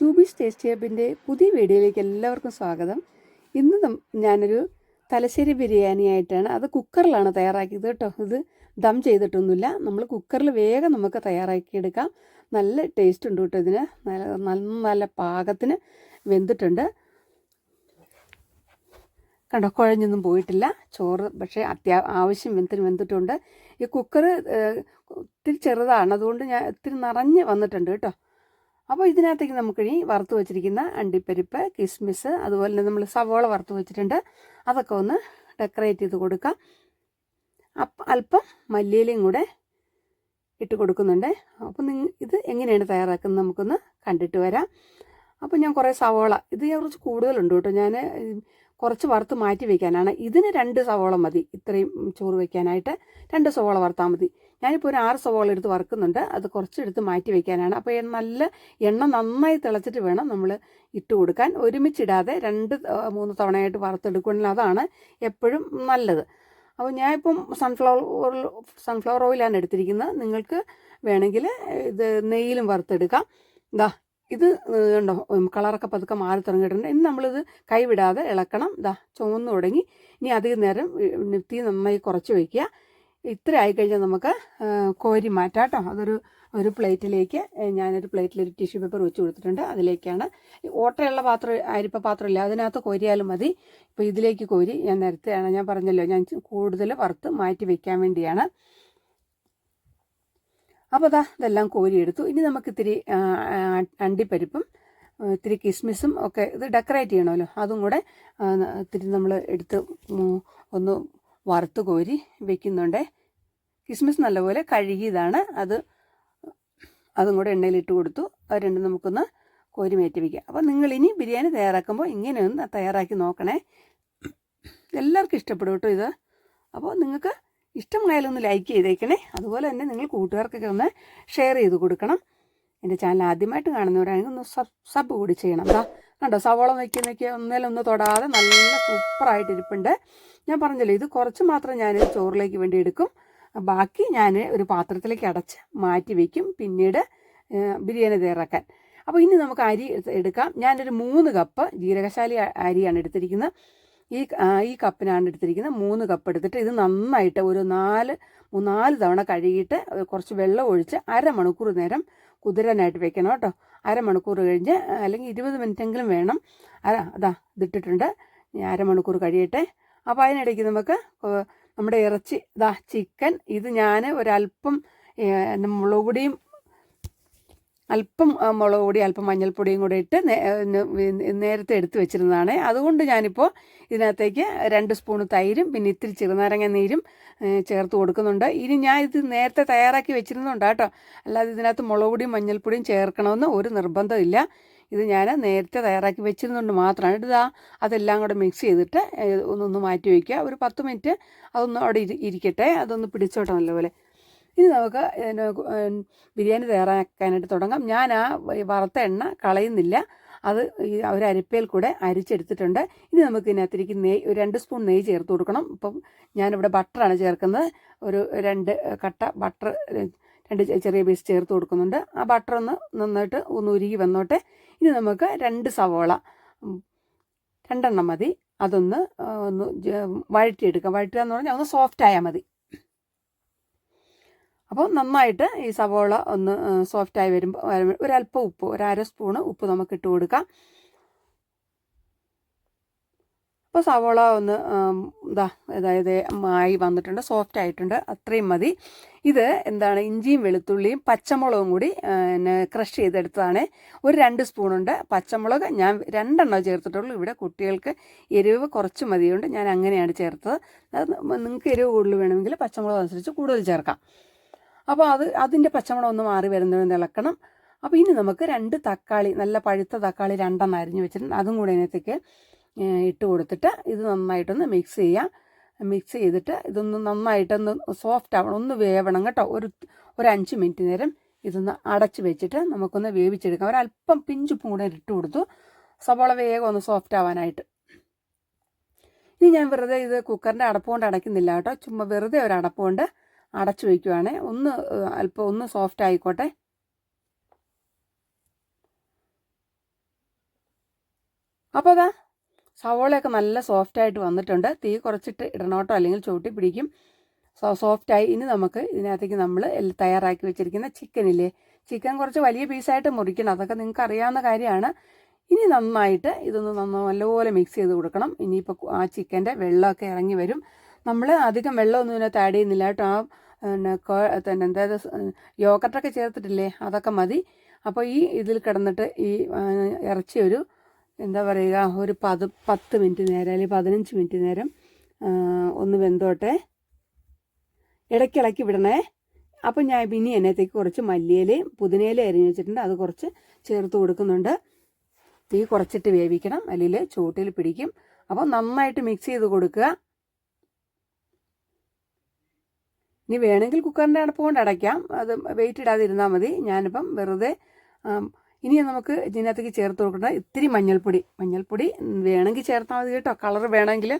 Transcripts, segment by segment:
Jubi's taste ഹബിന്റെ പുതിയ വീഡിയോയിലേക്ക് എല്ലാവർക്കും സ്വാഗതം. ഇന്ന് ഞാനൊരു തലശ്ശേരി ബിരിയാണി ആയിട്ടാണ് അത് കുക്കറിലാണ് തയ്യാറാക്കിയത് കേട്ടോ. ഇത് ദം ചെയ്തിട്ടൊന്നുമില്ല. നമ്മൾ കുക്കറിൽ വേഗം നമുക്ക് തയ്യാറാക്കിയെടുക്കാം. നല്ല ടേസ്റ്റ് ഉണ്ട് കേട്ടോ ഇതിന്. നല്ല നല്ല പാകത്തിന് വെന്തിട്ടുണ്ട്. കണ്ടോ കുഴഞ്ഞൊന്നും പോയിട്ടില്ല. ചോറ് പക്ഷേ അത്യാ ആവശ്യം വെന്തിന് വെന്തിട്ടുണ്ട്. ഈ കുക്കർ ഒത്തിരി ചെറുതാണ്. അതുകൊണ്ട് ഞാൻ ഒത്തിരി നിറഞ്ഞ് വന്നിട്ടുണ്ട് കേട്ടോ. അപ്പോൾ ഇതിനകത്തേക്ക് നമുക്കിനി വറുത്ത് വെച്ചിരിക്കുന്ന അണ്ടിപ്പരിപ്പ് കിസ്മിസ് അതുപോലെ തന്നെ നമ്മൾ സവോള വറുത്ത് വെച്ചിട്ടുണ്ട്. അതൊക്കെ ഒന്ന് ഡെക്കറേറ്റ് ചെയ്ത് കൊടുക്കാം. അല്പം മല്ലിയിലയും കൂടെ ഇട്ട് കൊടുക്കുന്നുണ്ട്. അപ്പോൾ നിങ്ങൾ ഇത് എങ്ങനെയാണ് തയ്യാറാക്കുന്നത് നമുക്കൊന്ന് കണ്ടിട്ട് വരാം. അപ്പോൾ ഞാൻ കുറേ സവോള ഇത് ഞാൻ കുറച്ച് കൂടുതലുണ്ട് കേട്ടോ. ഞാൻ കുറച്ച് വറുത്ത് മാറ്റി വയ്ക്കാനാണ് ഇതിന് രണ്ട് സവോള മതി. ഇത്രയും ചോറ് വയ്ക്കാനായിട്ട് രണ്ട് സവോള വറുത്താൽ മതി. ഞാനിപ്പോൾ ഒരു ആറ് സവോള എടുത്ത് വറുക്കുന്നുണ്ട്. അത് കുറച്ചെടുത്ത് മാറ്റി വയ്ക്കാനാണ് അപ്പോൾ നല്ല എണ്ണ നന്നായി തിളച്ചിട്ട് വേണം നമ്മൾ ഇട്ട് കൊടുക്കാൻ. ഒരുമിച്ചിടാതെ രണ്ട് മൂന്ന് തവണയായിട്ട് വറുത്തെടുക്കണമെങ്കിൽ അതാണ് എപ്പോഴും നല്ലത്. അപ്പോൾ ഞാനിപ്പം സൺഫ്ലവർ സൺഫ്ലവർ ഓയിലാണ് എടുത്തിരിക്കുന്നത്. നിങ്ങൾക്ക് വേണമെങ്കിൽ ഇത് നെയ്യിലും വറുത്തെടുക്കാം. ഇതാ ഇത് ഉണ്ടോ കളറൊക്കെ പതുക്കെ മാറി തുടങ്ങിയിട്ടുണ്ട്. ഇനി നമ്മളിത് കൈവിടാതെ ഇളക്കണം. ഇതാ ചുവന്നു തുടങ്ങി. ഇനി അധികം നേരം തീ നന്നായി കുറച്ച് വയ്ക്കുക ഇത്ര ആയിക്കഴിഞ്ഞാൽ നമുക്ക് കോരി മാറ്റാം കേട്ടോ. അതൊരു ഒരു പ്ലേറ്റിലേക്ക് ഞാനൊരു പ്ലേറ്റിൽ ഒരു ടിഷ്യൂ പേപ്പർ വെച്ച് കൊടുത്തിട്ടുണ്ട്. അതിലേക്കാണ്. ഓട്ടയുള്ള പാത്രം അരിപ്പ പാത്രമില്ല. അതിനകത്ത് കോരിയാലും മതി. ഇപ്പോൾ ഇതിലേക്ക് കോരി ഞാൻ നേരത്തെയാണ് ഞാൻ പറഞ്ഞല്ലോ ഞാൻ കൂടുതൽ വറുത്ത് മാറ്റി വെക്കാൻ വേണ്ടിയാണ്. അപ്പോൾ അതാ ഇതെല്ലാം കോരിയെടുത്തു ഇനി നമുക്ക് ഇത്തിരി അണ്ടിപ്പരിപ്പും ഇത്തിരി കിസ്മിസും ഒക്കെ ഇത് ഡെക്കറേറ്റ് ചെയ്യണമല്ലോ. അതും കൂടെ ഇത്തിരി നമ്മൾ എടുത്ത് ഒന്ന് വറുത്ത് കോരി വെക്കുന്നുണ്ട്. കിസ്മിസ് നല്ലപോലെ കഴുകിയതാണ്. അത് അതും കൂടെ എണ്ണയിലിട്ട് കൊടുത്തു. അത് രണ്ടും നമുക്കൊന്ന് കോരി മേറ്റി വയ്ക്കാം അപ്പോൾ ഇനി ബിരിയാണി തയ്യാറാക്കുമ്പോൾ ഇങ്ങനെയൊന്ന് തയ്യാറാക്കി നോക്കണേ. എല്ലാവർക്കും ഇഷ്ടപ്പെടും കേട്ടോ ഇത്. അപ്പോൾ നിങ്ങൾക്ക് ഇഷ്ടമായാലൊന്ന് ലൈക്ക് ചെയ്തേക്കണേ. അതുപോലെ തന്നെ നിങ്ങൾ കൂട്ടുകാർക്കൊക്കെ ഒന്ന് ഷെയർ ചെയ്ത് കൊടുക്കണം. എന്റെ ചാനൽ ആദ്യമായിട്ട് കാണുന്നവരാണെങ്കിൽ ഒന്ന് സബ് സബ് കൂടി ചെയ്യണം. എന്താ കണ്ടോ? സവോള നോക്കി നോക്കി ഒന്നേലൊന്ന് തൊടാതെ നല്ല സൂപ്പറായിട്ട് ഇരിപ്പുണ്ട് ഞാൻ പറഞ്ഞല്ലോ ഇത് കുറച്ച് മാത്രം ഞാൻ ചോറിലേക്ക് വേണ്ടി എടുക്കും. ബാക്കി ഞാൻ ഒരു പാത്രത്തിലേക്ക് അടച്ച് മാറ്റി വയ്ക്കും പിന്നീട് ബിരിയാണി തയ്യാറാക്കാൻ. അപ്പോൾ ഇനി നമുക്ക് അരി എടുക്കാം. ഞാനൊരു മൂന്ന് കപ്പ് ജീരകശാലി അരിയാണ് എടുത്തിരിക്കുന്നത്. ഈ ഈ കപ്പിനാണ് എടുത്തിരിക്കുന്നത്. മൂന്ന് കപ്പ് എടുത്തിട്ട് ഇത് നന്നായിട്ട് ഒരു നാല് മൂന്നാൽ തവണ കഴുകിയിട്ട് കുറച്ച് വെള്ളം ഒഴിച്ച് അരമണിക്കൂർ നേരം കുതിരാനായിട്ട് വെക്കണം കേട്ടോ. അരമണിക്കൂർ കഴിഞ്ഞ് അല്ലെങ്കിൽ ഇരുപത് മിനിറ്റെങ്കിലും വേണം. അതാ ഇതിട്ടിട്ടുണ്ട്. അരമണിക്കൂർ കഴിയട്ടെ. അപ്പോൾ അതിനിടയ്ക്ക് നമുക്ക് നമ്മുടെ ഇറച്ചി ഇതാ ചിക്കൻ ഇത് ഞാൻ ഒരല്പം മുളക് പൊടിയും അല്പം മുളക് പൊടി അല്പം മഞ്ഞൾപ്പൊടിയും കൂടെ ഇട്ട് നേരത്തെ എടുത്ത് വെച്ചിരുന്നതാണ്. അതുകൊണ്ട് ഞാനിപ്പോൾ ഇതിനകത്തേക്ക് രണ്ട് സ്പൂൺ തൈരും പിന്നെ ഇത്തിരി ചെറുനാരങ്ങ നീരും ചേർത്ത് കൊടുക്കുന്നുണ്ട്. ഇനി ഞാൻ ഇത് നേരത്തെ തയ്യാറാക്കി വെച്ചിരുന്നുണ്ട് കേട്ടോ അല്ലാതെ ഇതിനകത്ത് മുളക് പൊടിയും മഞ്ഞൾപ്പൊടിയും ചേർക്കണമെന്ന് ഒരു നിർബന്ധമില്ല. ഇത് ഞാൻ നേരത്തെ തയ്യാറാക്കി വെച്ചിരുന്നുണ്ട് മാത്രമാണ്. ഇതാ അതെല്ലാം കൂടെ മിക്സ് ചെയ്തിട്ട് ഒന്നൊന്ന് മാറ്റി വയ്ക്കുക ഒരു പത്ത് മിനിറ്റ് അതൊന്ന് അവിടെ ഇരി- ഇരിക്കട്ടെ. അതൊന്ന് പിടിച്ചോട്ടെ നല്ലപോലെ. ഇനി നമുക്ക് ബിരിയാണി തയ്യാറാക്കാനായിട്ട് തുടങ്ങാം. ഞാൻ ആ വറുത്ത എണ്ണ കളയുന്നില്ല. അത് ഈ ഒരു കൂടെ അരിച്ചെടുത്തിട്ടുണ്ട്. ഇനി നമുക്ക് ഇതിനകത്തേക്ക് നെയ്യ് ഒരു രണ്ട് സ്പൂൺ നെയ്യ് ചേർത്ത് കൊടുക്കണം. ഇപ്പം ഞാനിവിടെ ബട്ടറാണ് ചേർക്കുന്നത്. ഒരു രണ്ട് കട്ട ബട്ടർ രണ്ട് ചെറിയ പീസ് ചേർത്ത് കൊടുക്കുന്നുണ്ട്. ആ ബട്ടർ ഒന്ന് നന്നായിട്ട് ഒന്ന് ഉരുകി വന്നോട്ടെ. ഇനി നമുക്ക് രണ്ട് സവോള രണ്ടെണ്ണം മതി. അതൊന്ന് ഒന്ന് വഴറ്റിയെടുക്കാം. വഴറ്റുക എന്ന് പറഞ്ഞാൽ ഒന്ന് സോഫ്റ്റ് ആയാൽ മതി. അപ്പോൾ നന്നായിട്ട് ഈ സവോള ഒന്ന് സോഫ്റ്റായി വരുമ്പോൾ ഒരല്പം ഉപ്പ് ഒരു അര സ്പൂണ് ഉപ്പ് നമുക്ക് ഇട്ട് കൊടുക്കാം. അപ്പോൾ സവോള ഒന്ന് ഇതാ അതായത് ആയി വന്നിട്ടുണ്ട് സോഫ്റ്റ് ആയിട്ടുണ്ട് അത്രയും മതി. ഇത് എന്താണ് ഇഞ്ചിയും വെളുത്തുള്ളിയും പച്ചമുളകും കൂടി പിന്നെ ക്രഷ് ചെയ്തെടുത്തതാണ്. ഒരു രണ്ട് സ്പൂണുണ്ട് പച്ചമുളക്. ഞാൻ രണ്ടെണ്ണം ചേർത്തിട്ടുള്ളൂ. ഇവിടെ കുട്ടികൾക്ക് എരിവ് കുറച്ച് മതിയുണ്ട്. ഞാൻ അങ്ങനെയാണ് ചേർത്തത്. നിങ്ങൾക്ക് എരിവ് കൂടുതൽ വേണമെങ്കിൽ പച്ചമുളക് അനുസരിച്ച് കൂടുതൽ ചേർക്കാം. അപ്പോൾ അത് അതിന്റെ പച്ചമുളക് ഒന്ന് മാറി വരുന്നതിന് ഇളക്കണം. അപ്പോൾ ഇനി നമുക്ക് രണ്ട് തക്കാളി നല്ല പഴുത്ത തക്കാളി രണ്ടെണ്ണം അരിഞ്ഞു വെച്ചിട്ടുണ്ട്. അതും കൂടെ ഇതിനകത്തേക്ക് ഏഹ്, ഇട്ട് കൊടുത്തിട്ട് ഇത് നന്നായിട്ടൊന്ന് മിക്സ് ചെയ്യാം. മിക്സ് ചെയ്തിട്ട് ഇതൊന്ന് നന്നായിട്ടൊന്ന് സോഫ്റ്റ് ആവണം. ഒന്ന് വേവണം കേട്ടോ. ഒരു ഒരു അഞ്ച് മിനിറ്റ് നേരം ഇതൊന്ന് അടച്ച് വെച്ചിട്ട് നമുക്കൊന്ന് വേവിച്ചെടുക്കാം. ഒരല്പം പിഞ്ചുപ്പും കൂടെ ഇട്ട് കൊടുത്തു. സവോള വേഗം ഒന്ന് സോഫ്റ്റ് ആവാനായിട്ട്. ഇനി ഞാൻ വെറുതെ ഇത് കുക്കറിന്റെ അടപ്പ് കൊണ്ട് അടയ്ക്കുന്നില്ല കേട്ടോ. ചുമ്മാ വെറുതെ ഒരു അടപ്പ് കൊണ്ട് അടച്ചു വയ്ക്കുവാണേ ഒന്ന് അല്പം ഒന്ന് സോഫ്റ്റ് ആയിക്കോട്ടെ. അപ്പോൾ അതാ സവോളയൊക്കെ നല്ല സോഫ്റ്റായിട്ട് വന്നിട്ടുണ്ട്. തീ കുറച്ചിട്ട് ഇടണോട്ടോ? അല്ലെങ്കിൽ ചൂട്ടി പിടിക്കും. സോ സോഫ്റ്റായി. ഇനി നമുക്ക് ഇതിനകത്തേക്ക് നമ്മൾ തയ്യാറാക്കി വെച്ചിരിക്കുന്ന ചിക്കനില്ലേ ചിക്കൻ കുറച്ച് വലിയ പീസായിട്ട് മുറിക്കണം. അതൊക്കെ നിങ്ങൾക്ക് അറിയാവുന്ന കാര്യമാണ്. ഇനി നന്നായിട്ട് ഇതൊന്ന് നന്ന നല്ലപോലെ മിക്സ് ചെയ്ത് കൊടുക്കണം. ഇനിയിപ്പോൾ ആ ചിക്കന്റെ വെള്ളമൊക്കെ ഇറങ്ങി വരും. നമ്മൾ അധികം വെള്ളമൊന്നും ഇതിനകത്ത് ആഡ് ചെയ്യുന്നില്ല കേട്ടോ. ആ പിന്നെ എന്തായത് യോഗട്ടൊക്കെ ചേർത്തിട്ടില്ലേ? അതൊക്കെ മതി. അപ്പോൾ ഈ ഇതിൽ കിടന്നിട്ട് ഈ ഇറച്ചി ഒരു എന്താ പറയുക ഒരു പത് പത്ത് മിനിറ്റ് നേരം അല്ലെങ്കിൽ പതിനഞ്ച് മിനിറ്റ് നേരം ഒന്ന് വെന്തോട്ടെ. ഇടയ്ക്കിളക്കി വിടണേ അപ്പം ഞാൻ ഇനി എന്നത്തേക്ക് കുറച്ച് മല്ലിയിലയും പുതിനയിലയും അരിഞ്ഞു വെച്ചിട്ടുണ്ട്. അത് കുറച്ച് ചേർത്ത് കൊടുക്കുന്നുണ്ട്. തീ കുറച്ചിട്ട് വേവിക്കണം. അല്ലെങ്കിൽ ചൂട്ടിൽ പിടിക്കും. അപ്പോൾ നന്നായിട്ട് മിക്സ് ചെയ്ത് കൊടുക്കുക. ഇനി വേണമെങ്കിൽ കുക്കറിന്റെ അടപ്പ് കൊണ്ട് അടയ്ക്കാം. അത് വെയിറ്റ് ഇടാതിരുന്നാൽ മതി. ഞാനിപ്പം വെറുതെ ഇനി നമുക്ക് ഇതിനകത്തേക്ക് ചേർത്ത് കൊടുക്കേണ്ട ഇത്തിരി മഞ്ഞൾപ്പൊടി. മഞ്ഞൾപ്പൊടി വേണമെങ്കിൽ ചേർത്താൽ മതി കേട്ടോ. കളർ വേണമെങ്കിൽ.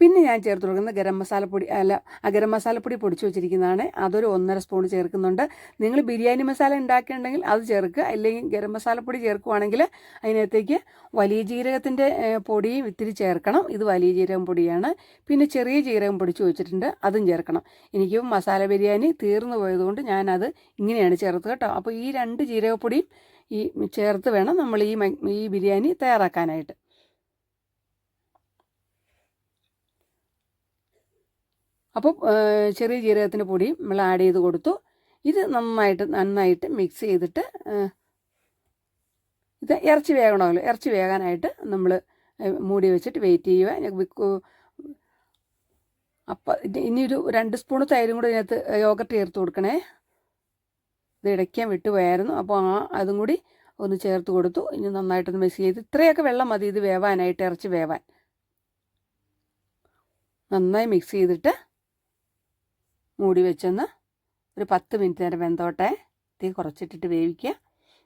പിന്നെ ഞാൻ ചേർത്ത് കൊടുക്കുന്നത് ഗരം മസാലപ്പൊടി അല്ല ആ ഗരം മസാലപ്പൊടി പൊടിച്ച് വെച്ചിരിക്കുന്നതാണ്. അതൊരു ഒന്നര സ്പൂൺ ചേർക്കുന്നുണ്ട്. നിങ്ങൾ ബിരിയാണി മസാല ഉണ്ടാക്കിയിട്ടുണ്ടെങ്കിൽ അത് ചേർക്കുക. അല്ലെങ്കിൽ ഗരം മസാലപ്പൊടി ചേർക്കുവാണെങ്കിൽ അതിനകത്തേക്ക് വലിയ ജീരകത്തിന്റെ പൊടിയും ഇത്തിരി ചേർക്കണം. ഇത് വലിയ ജീരകം പൊടിയാണ്. പിന്നെ ചെറിയ ജീരകം പൊടിച്ച് വെച്ചിട്ടുണ്ട്. അതും ചേർക്കണം. എനിക്ക് മസാല ബിരിയാണി തീർന്നു പോയതുകൊണ്ട് ഞാനത് ഇങ്ങനെയാണ് ചേർത്ത് കേട്ടോ. അപ്പോൾ ഈ രണ്ട് ജീരകപ്പൊടിയും ഈ ചേർത്ത് വേണം നമ്മൾ ഈ ഈ ബിരിയാണി തയ്യാറാക്കാനായിട്ട്. അപ്പോൾ ചെറിയ ജീരകത്തിന്റെ പൊടിയും നമ്മൾ ആഡ് ചെയ്ത് കൊടുത്തു. ഇത് നന്നായിട്ട് നന്നായിട്ട് മിക്സ് ചെയ്തിട്ട് ഇത് ഇറച്ചി വേകണമല്ലോ. ഇറച്ചി വേകാനായിട്ട് നമ്മൾ മൂടി വെച്ചിട്ട് വെയിറ്റ് ചെയ്യുക. അപ്പം ഇനിയൊരു രണ്ട് സ്പൂൺ തൈരും കൂടി ഇതിനകത്ത് യോഗട്ട് ചേർത്ത് കൊടുക്കണേ. ഇത് ഇടയ്ക്കാൻ വിട്ടുപോയായിരുന്നു. അപ്പോൾ ആ അതും കൂടി ഒന്ന് ചേർത്ത് കൊടുത്തു. ഇനി നന്നായിട്ടൊന്ന് മിക്സ് ചെയ്ത് ഇത്രയൊക്കെ വെള്ളം മതി ഇത് വേവാനായിട്ട് ഇറച്ചി വേവാൻ. നന്നായി മിക്സ് ചെയ്തിട്ട് മൂടി വെച്ചൊന്ന് ഒരു പത്ത് മിനിറ്റ് നേരം വെന്തോട്ടെ. തീ കുറച്ചിട്ടിട്ട് വേവിക്കുക.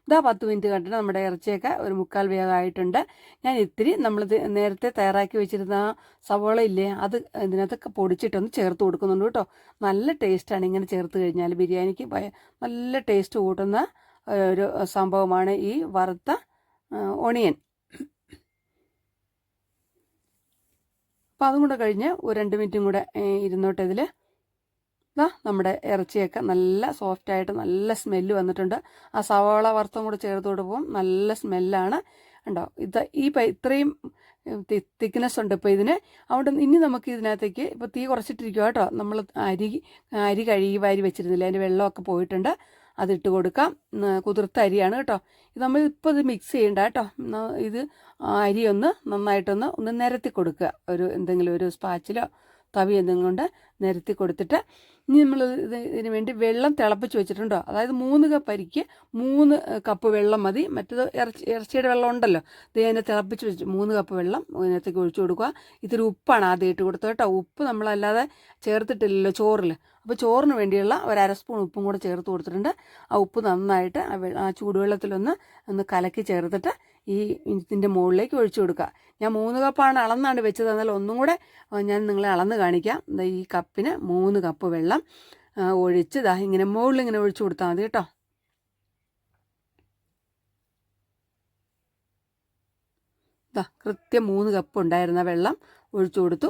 ഇതാ പത്ത് മിനിറ്റ് കണ്ടിട്ട് നമ്മുടെ ഇറച്ചിയൊക്കെ ഒരു മുക്കാൽ വേഗമായിട്ടുണ്ട് ഞാൻ ഇത്തിരി നമ്മൾ നേരത്തെ തയ്യാറാക്കി വെച്ചിരുന്ന സവോള ഇല്ലേ അത് ഇതിനകത്തൊക്കെ പൊടിച്ചിട്ടൊന്ന് ചേർത്ത് കൊടുക്കുന്നുണ്ട് കേട്ടോ. നല്ല ടേസ്റ്റാണ് ഇങ്ങനെ ചേർത്ത് കഴിഞ്ഞാൽ ബിരിയാണിക്ക് നല്ല ടേസ്റ്റ് കൂട്ടുന്ന ഒരു സംഭവമാണ് ഈ വറുത്ത ഒണിയൻ. അപ്പോൾ അതും കൂടെ കഴിഞ്ഞ് ഒരു രണ്ട് മിനിറ്റും കൂടെ ഇരുന്നോട്ടെ ഇതിൽ ഇതാ നമ്മുടെ ഇറച്ചിയൊക്കെ നല്ല സോഫ്റ്റായിട്ട് നല്ല സ്മെല്ല് വന്നിട്ടുണ്ട്. ആ സവാള വറുത്തും കൂടെ ചേർത്ത് കൊടുക്കുമ്പം നല്ല സ്മെല്ലാണ് ഉണ്ടോ ഇത് ഈ ഇത്രയും തിക്നെസ് ഉണ്ട് ഇപ്പോൾ ഇതിന്. അതുകൊണ്ട് ഇനി നമുക്ക് ഇതിനകത്തേക്ക് ഇപ്പോൾ തീ കുറച്ചിട്ടിരിക്കുക കേട്ടോ. നമ്മൾ അരി അരി കഴുകി വാരി വെച്ചിരുന്നില്ല? അതിന്റെ വെള്ളമൊക്കെ പോയിട്ടുണ്ട്. അതിട്ട് കൊടുക്കാം. കുതിർത്ത അരിയാണ് കേട്ടോ. ഇത് നമ്മൾ ഇപ്പോൾ ഇത് മിക്സ് ചെയ്യണ്ട കേട്ടോ. ഇത് അരി ഒന്ന് നന്നായിട്ടൊന്ന് ഒന്ന് നിരത്തി കൊടുക്കുക. ഒരു എന്തെങ്കിലും ഒരു സ്പാച്ചിലോ തവി എന്തെങ്കിലും കൊണ്ട് നിരത്തി കൊടുത്തിട്ട് ഇനി നമ്മൾ ഇതിന് വേണ്ടി വെള്ളം തിളപ്പിച്ച് വെച്ചിട്ടുണ്ടോ? അതായത് മൂന്ന് കപ്പ് അരിക്ക് മൂന്ന് കപ്പ് വെള്ളം മതി. മറ്റേത് ഇറച്ചി ഇറച്ചിയുടെ വെള്ളം ഉണ്ടല്ലോ. ഇത് അതിനെ തിളപ്പിച്ച് വെച്ച് മൂന്ന് കപ്പ് വെള്ളം ഇതിനകത്തേക്ക് ഒഴിച്ചു കൊടുക്കുക. ഇത്തിരി ഉപ്പാണ് ആദ്യം ഇട്ട് കൊടുത്തത് കേട്ടോ. ഉപ്പ് നമ്മളല്ലാതെ ചേർത്തിട്ടില്ലല്ലോ ചോറിൽ അപ്പോൾ ചോറിന് വേണ്ടിയുള്ള ഒരു അര സ്പൂൺ ഉപ്പും കൂടെ ചേർത്ത് കൊടുത്തിട്ടുണ്ട്. ആ ഉപ്പ് നന്നായിട്ട് ആ ചൂടുവെള്ളത്തിലൊന്ന് ഒന്ന് കലക്കി ചേർത്തിട്ട് ഈ ഇതിന്റെ മുകളിലേക്ക് ഒഴിച്ചു കൊടുക്കുക ഞാൻ മൂന്ന് കപ്പാണ് അളന്നാണ് വെച്ചത്. എന്നാൽ ഒന്നും കൂടെ ഞാൻ നിങ്ങളെ അളന്ന് കാണിക്കാം. ഈ കപ്പിന് മൂന്ന് കപ്പ് വെള്ളം ഒഴിച്ച് ദാ ഇങ്ങനെ മുകളിൽ ഇങ്ങനെ ഒഴിച്ചു കൊടുത്താൽ മതി കേട്ടോ. ദാ കൃത്യം മൂന്ന് കപ്പ് ഉണ്ടായിരുന്ന വെള്ളം ഒഴിച്ചു കൊടുത്തു.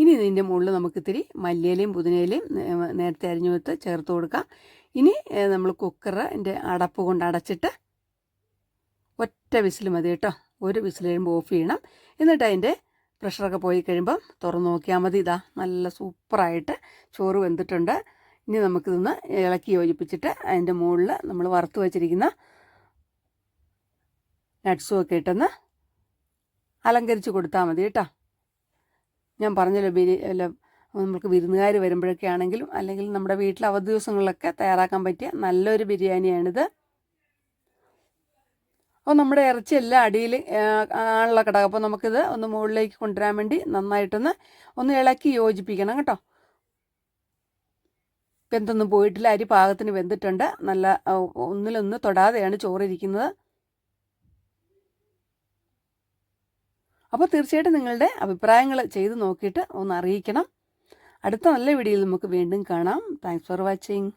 ഇനി ഇതിന്റെ മുകളിൽ നമുക്ക് ഇത്തിരി മല്ലിയിലയും പുതിനയിലയും നേരത്തെ അരിഞ്ഞു വെത്ത് ചേർത്ത് കൊടുക്കാം. ഇനി നമ്മൾ കുക്കറിന്റെ അടപ്പ് കൊണ്ട് അടച്ചിട്ട് ഒറ്റ വിസിൽ മതി കേട്ടോ. ഒരു വിസിൽ കഴിയുമ്പോൾ ഓഫ് ചെയ്യണം. എന്നിട്ട് അതിന്റെ പ്രഷറൊക്കെ പോയി കഴിയുമ്പം തുറന്ന് നോക്കിയാൽ മതി. ഇതാ നല്ല സൂപ്പറായിട്ട് ചോറ് വെന്തിട്ടുണ്ട്. ഇനി നമുക്കിതൊന്ന് ഇളക്കി യോജിപ്പിച്ചിട്ട് അതിന്റെ മുകളിൽ നമ്മൾ വറുത്ത് വച്ചിരിക്കുന്ന നട്ട്സും ഒക്കെ ഇട്ടൊന്ന് അലങ്കരിച്ച് കൊടുത്താൽ മതി കേട്ടോ. ഞാൻ പറഞ്ഞല്ലോ ബിരി അല്ല നമുക്ക് വിരുന്നുകാർ വരുമ്പോഴൊക്കെ ആണെങ്കിലും അല്ലെങ്കിൽ നമ്മുടെ വീട്ടിൽ അവധി ദിവസങ്ങളിലൊക്കെ തയ്യാറാക്കാൻ പറ്റിയ നല്ലൊരു ബിരിയാണിയാണിത്. അപ്പോൾ നമ്മുടെ ഇറച്ചി എല്ലാം അടിയിൽ ആണല്ലോ കിടക്കുക അപ്പോൾ നമുക്കിത് ഒന്ന് മുകളിലേക്ക് കൊണ്ടുവരാൻ വേണ്ടി നന്നായിട്ടൊന്ന് ഒന്ന് ഇളക്കി യോജിപ്പിക്കണം കേട്ടോ. വെന്തൊന്നും പോയിട്ടില്ല. അരി പാകത്തിന് വെന്തിട്ടുണ്ട്. നല്ല ഒന്നിലൊന്ന് തൊടാതെയാണ് ചോറിരിക്കുന്നത്. അപ്പോൾ തീർച്ചയായിട്ടും നിങ്ങളുടെ അഭിപ്രായങ്ങൾ ചെയ്ത് നോക്കിയിട്ട് ഒന്ന് അറിയിക്കണം. അടുത്ത നല്ല വീഡിയോയിൽ നമുക്ക് വീണ്ടും കാണാം. Thanks for watching